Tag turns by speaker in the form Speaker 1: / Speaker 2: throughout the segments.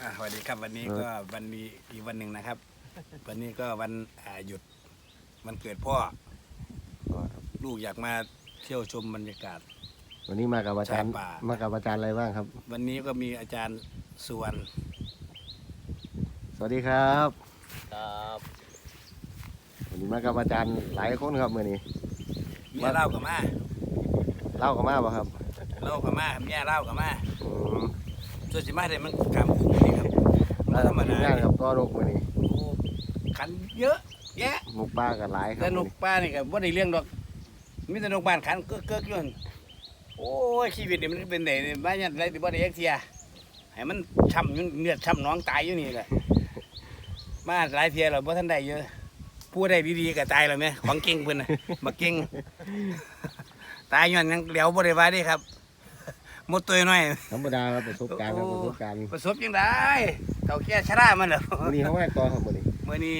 Speaker 1: อ่าสวัสดีครับวันนี้ก็วันนี้อีกวันหนึ่งนะครับ วันนี้ก็วันอ่าหยุดวันเกิดพ่อ
Speaker 2: ก็ครับ
Speaker 1: ลูกอยากมาเที่ยวชมบรรยากาศ
Speaker 2: วันนี้มากับอาจารย์
Speaker 1: ชายป่า
Speaker 2: มากับอาจารย์อะไรบ้างครับ
Speaker 1: วันนี้ก็มีอาจารย์สุวรรณ
Speaker 2: สวัสดีครับ
Speaker 3: ครับ
Speaker 2: วันนี้มากับอาจารย์หลายคนครับมื่อนี้
Speaker 1: เมียเล่ากับมา
Speaker 2: เล่ากันมาบ่ครับ
Speaker 1: เล่ากับมาเมียเล่ากับมา
Speaker 2: อืม
Speaker 1: ส่วนสิมาได้มันกำคุ้มนี่ครับมัน
Speaker 2: แล้ว
Speaker 1: ธรรม
Speaker 2: ที
Speaker 1: ดาม
Speaker 2: งานครับก็นกมื่อนี้
Speaker 1: โอ้ขันเยอะแยะ
Speaker 2: นกปลากันหลายครั
Speaker 1: แต่
Speaker 2: บ
Speaker 1: น
Speaker 2: มื้อก
Speaker 1: ป้านี่ก็บ่ได้เลี้ยงดอกมีแต่นกบ้านขันเก๊กเก๊กๆอยู่หั่นโอ้ยชีวิตนี่มันเป็นไดนี่บ้านยันไรที่บ่ได้เอ็กเทียให้มันช้ำอยู่เนื้อช้ำหน้องตายอยู่นี่แหละมาหลายเทียแล้วบ่ทันได้เยอะผู้ใดดีๆก็ตายแล้วแม่ของเก่งเพิ่นน่ะมาเก่งตายย้อนหยังเหลียวบ่ได้ว่าเด้ครับ หมดตัวน้อย
Speaker 2: ธรรมดาครับประสบการณ์ครับ
Speaker 1: โอ้
Speaker 2: ประสบการณ์
Speaker 1: ประสบจังได้เฒ่าแก่ชรามันเหรอ
Speaker 2: วันนี้เขาแม่ต่อครับมื่อนี้
Speaker 1: มื้อนี้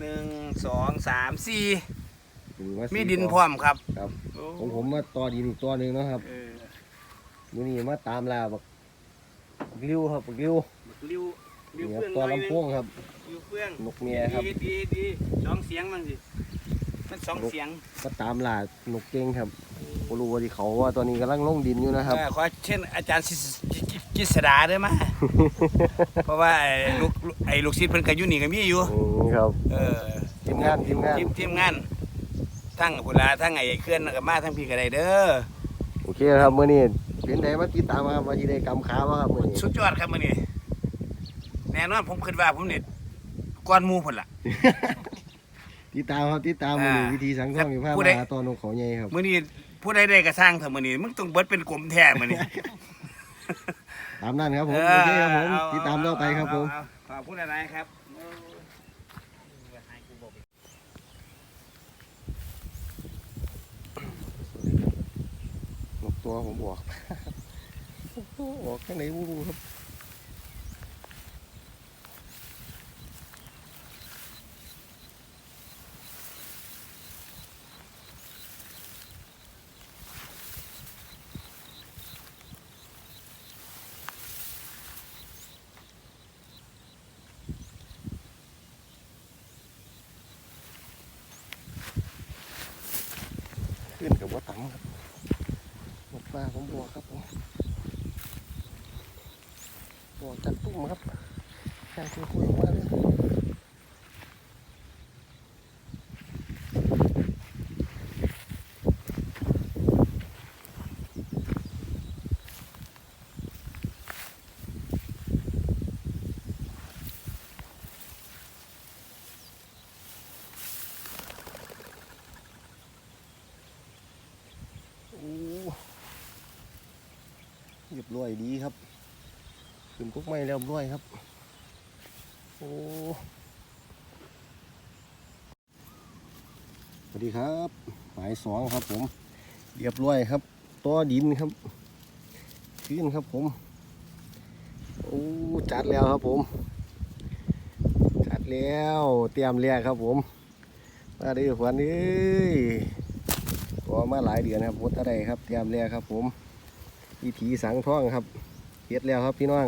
Speaker 1: หนึ่งสองสามสี่
Speaker 2: วันนี้า
Speaker 1: มี
Speaker 2: สี่
Speaker 1: ดิน
Speaker 2: ต่อ
Speaker 1: พร้อมครับ
Speaker 2: ครับ
Speaker 1: โอ้
Speaker 2: ของผมมาต่อดินอีกตัวหนึ่งเนาะครับ
Speaker 1: เออ
Speaker 2: วันนี้มาตามลาบักบักริ้วครับบักริ้ว
Speaker 1: ริวริว
Speaker 2: นี่ค
Speaker 1: เฟื่
Speaker 2: รั
Speaker 1: อบง
Speaker 2: ตัว
Speaker 1: หน่อยหนึ
Speaker 2: ลำ
Speaker 1: ง
Speaker 2: โพงครับ
Speaker 1: ริวเฟื่อง
Speaker 2: นกเมียครับ
Speaker 1: ดีดีดีสองเสียงมันสิมันสองเสียง
Speaker 2: ก็ตามลานกเก่งครับ บ่รู้ว่าที่เขาว่าตอนนี้กำลังลงดินอยู่นะครับ
Speaker 1: เออขอเช่นอาจารย์ศิษจิจิจิษดาได้มาเพราะว่าไอ้ลูกไอ้ลูกศิษย์เพิ่นก็อยู่นี่ก็มีอยู่
Speaker 2: อืมครับ
Speaker 1: เออ
Speaker 2: ทีมงานทีมงาน
Speaker 1: ทีมทีมงานทั้งพุ่นละทั้งไอ้เคลื่อนก็มาทั้งพี่ก็ได้เด้อ
Speaker 2: โอเคครับมื้อนี้เป็นไดมาติดตามมาครับว่าสิได้กำขาบ่ครับมื้อนี้
Speaker 1: สุดยอดครับมื้อนี้แน่นอนผมคิดว่าผมนี่ก้อนหมู่พุ่นล่ะ
Speaker 2: ติดตามครับติดตามมื้อนี้
Speaker 1: อ่า
Speaker 2: วิธีสังท่องอยู่ภาพ
Speaker 1: ผู้
Speaker 2: มา
Speaker 1: ใด
Speaker 2: หาตอนนกเขาใหญ่ครับ
Speaker 1: มื้อนี้ ผู้ใดได้ก็สร้างเถอะมื้อนี้มึงต้องเบิดเป็นกลมแท้มื้อนี้
Speaker 2: ตามนั้นครับผมโอเคครับผมติดตามต่อไปครับผม
Speaker 1: เอาเอาขอบคุณอะไรครับ
Speaker 2: นกตัวผมบอกบอกข้างไหนบ่รู้ครับขึ้นกับว่าตังครับนกปลาผมบอกครับ ผมบอกจัดตุ้มครับแค่คุยคุยออกมาเลย โอ้เรียดีครับ ขึ้นกุ๊กไม้แล้วรียครับ โอ้สวัสดีครับหมายสองครับ ผม เรียบร้อยครับตัวดินครับ ขึ้นครับผม โอ้จัดแล้วครับผม จัดแล้วเตรียมเรียครับผม มาด้อขวัญเอ้ยก็มาหลายเดือนครับพุทธะไดครับ เตรียมแล้วครับผม วิถีสังท่องครับเฮ็ดแล้วครับพี่น้อง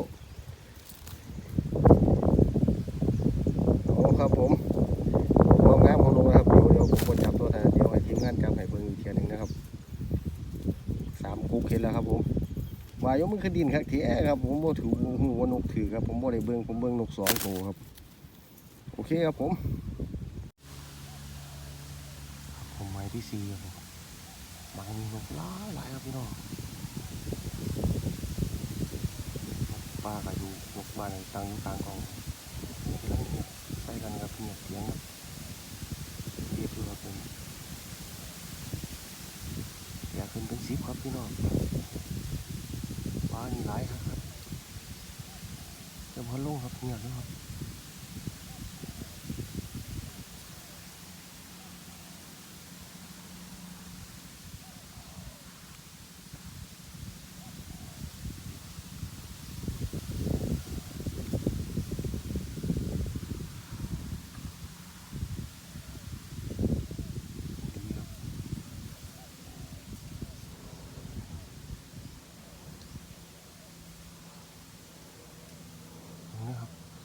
Speaker 2: เอาครับผมความงามของลงนะครับเดี๋ยวเดี๋ยวผมก็จับตัวแต่เดี๋ยวให้ทีมงานจับให้เบิ่งอีกเทียหนึ่งนะครับสามกุ๊กเห็นแล้วครับผมวายกมันคือดินครับทีแอครับผมโบถือหูว่านกถือครับผมโบได้เบิ่งผมเบิ่งนกสองตัวครับ โอเคครับผม ผมไม้ที่สี่ครับผมมันมีนกหลายหลายครับพี่น้องนก ปลากระดูกนกปลานตังอยู่กลางกองกำลังเงียบใส่กันครับเงียบเสียงครับเรียบอยู่ครับผมอยากขึ้นเป็นสิบครับพี่น้องปลานี่หลายครับครับจะพันลงครับเงียบแล้วครับ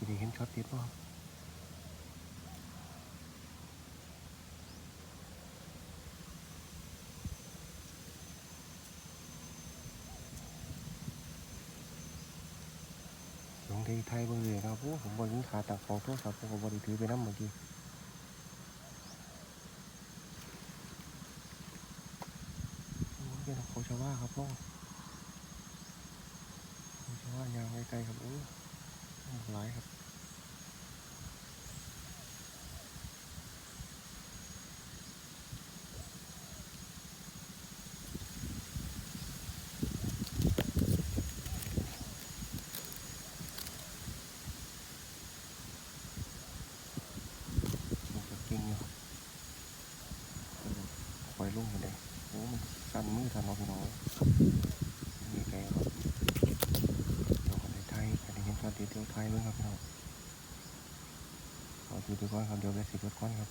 Speaker 2: ได้เห็นช็อตติดป่ะลงที่ไทยเบิ่งเลยครับโอ้ผมบอยิงขาตักของโทรศัพท์ผมก็บริถือไปน้ำเมื่อกี้เป็นเขาชาวว่าครับพ่อเขาชาวว่ายางไกลๆครับโอ้หลายครับ มันจะเก่งอยู่ปล่อยลงไปเลยโอ้มัน มาพี่น้องมีไกลครับเราคนไทยอันนี้เห็นตอนเดียวไทยด้วยครับพี่น้องขอจุดีกว่าครับเดี๋ยวไปสิบรถก้อนครับ